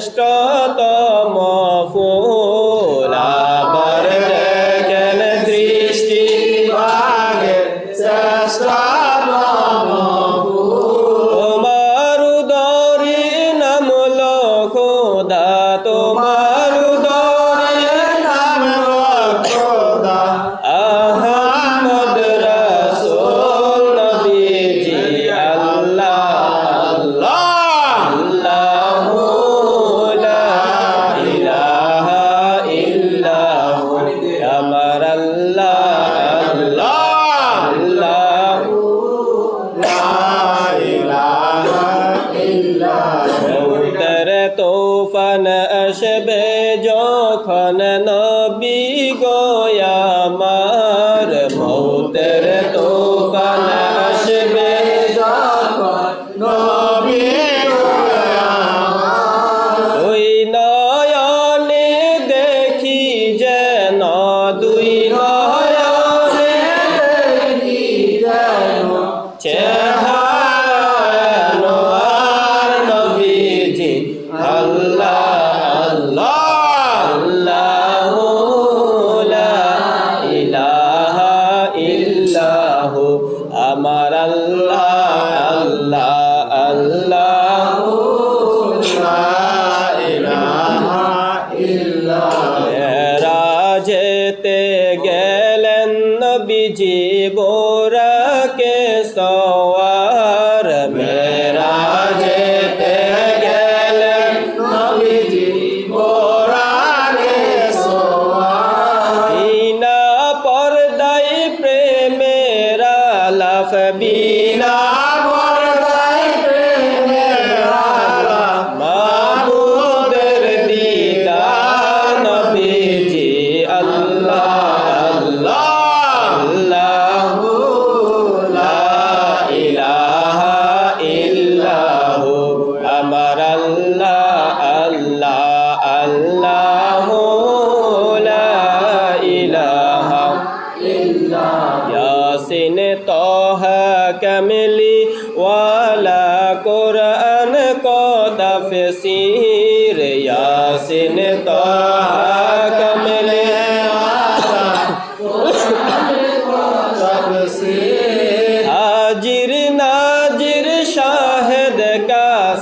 ಶ್ರೇಷ್ಠ আমার আল্লাহ।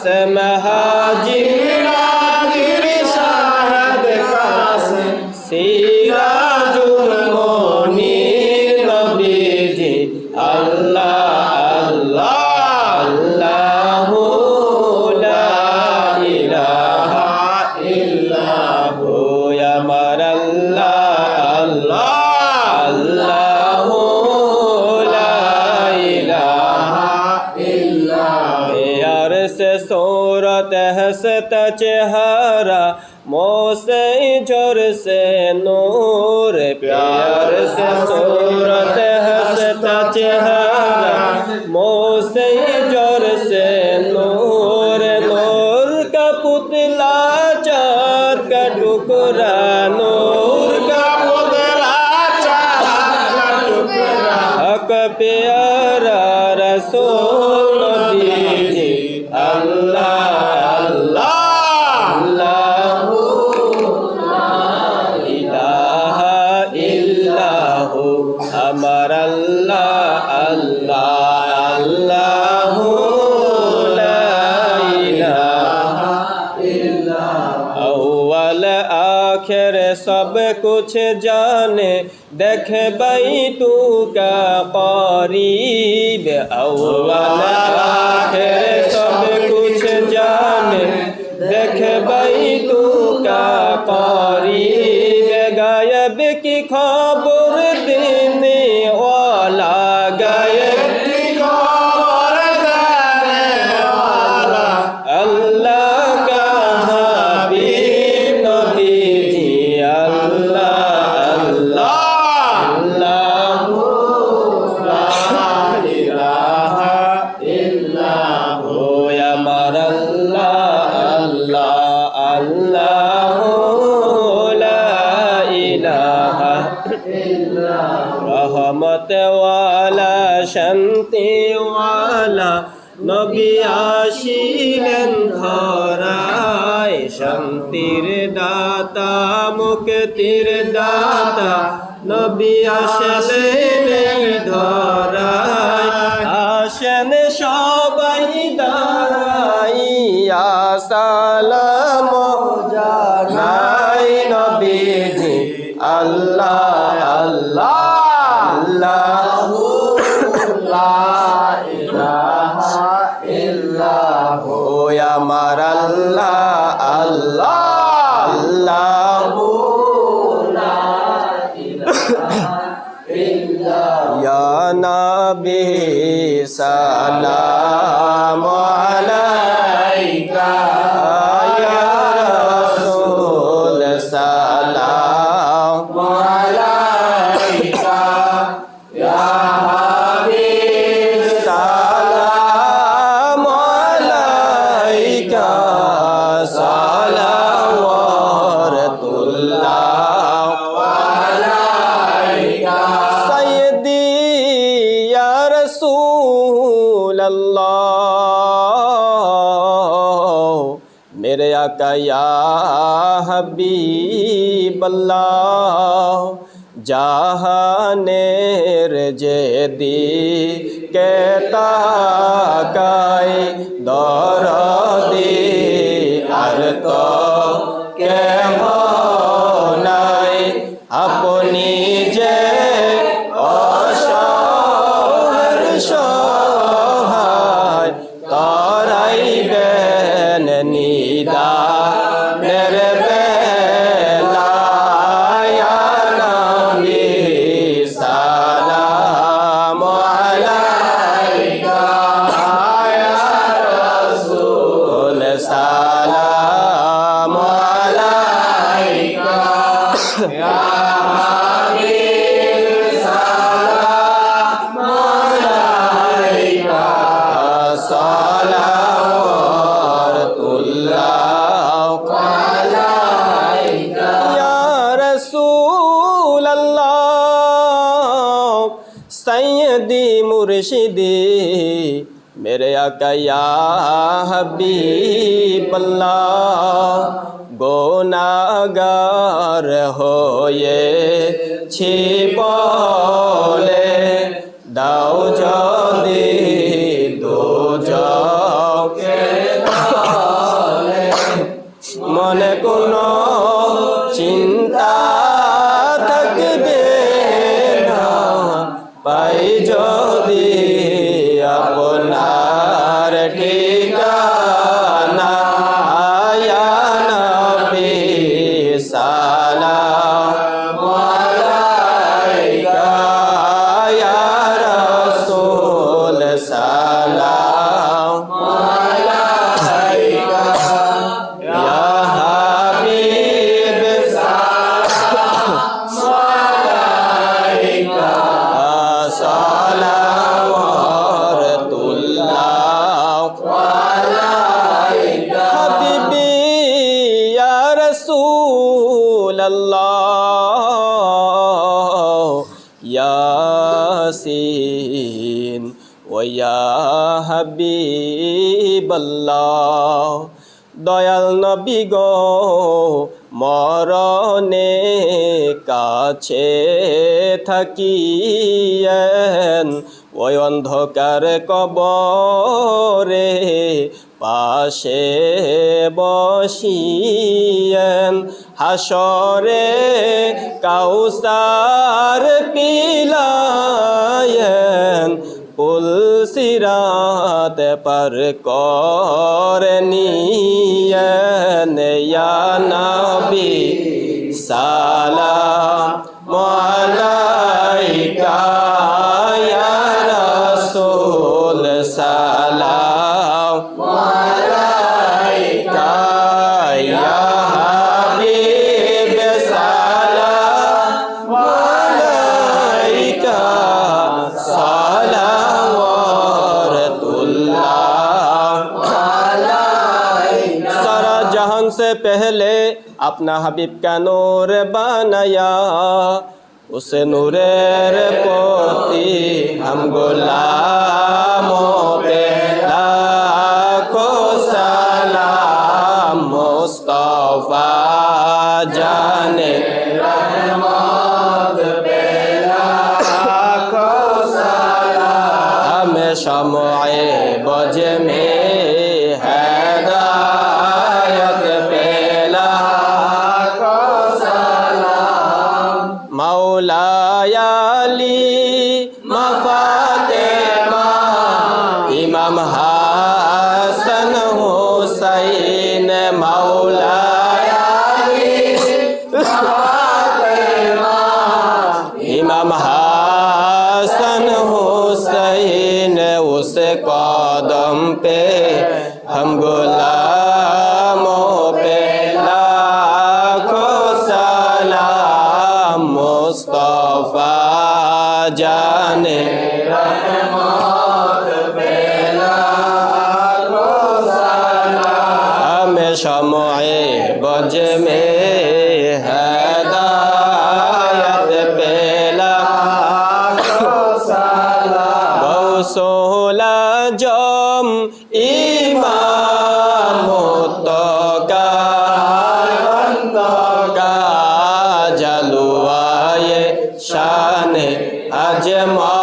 سمها हंसता चेहरा मोह से झर से नूर प्यार से सूरत हंसता चेहरा मोह से झर से नूर नूर का पुतला चार का टुकड़ा नूर का पुतला चार का टुकड़ा हक प्यारा रसूल सब कुछ जाने देख बई तू का करीब अव्वल आखिर सब कुछ जाने देख बई तू का करीब गायब की खबर রহমত ওয়ালা শান্তি ওয়ালা নবী আসিলেন ধরায়, শান্তির দাতা, মুক্তির দাতা, নবী আসলেন ধরায়। আসেন সবাই দাঁড়াইয়া সালাম জানাই নবীজি, আল্লাহ رسول اللہ میرے آقا یا حبیب اللہ জাহানের যেদি কেতাকাই দরদি আর তো কেহ নাই আপনি যে মুর্শিদি, মেরে আকায়া হাবিবল্লা গোনাগার হয়ে ছি বলে দাও যদি দু মনে কোনো চিন্তা থাকবে না পাই দয়াল নবী গো মরণে কাছে থাকিয়েন। ওই অন্ধকার কবরে পাশে বসিয়েন। হাসরে কাউসার পিলায়েন। পুল সিরাত পর করনি নয়া নবী সালাম মালাইকা পেহলে আপনা হাবিবকা নূর বানায়া উসে নূরের পতি হাম গোলাম লাখো সালাম মুস্তফা জানে 还有睫毛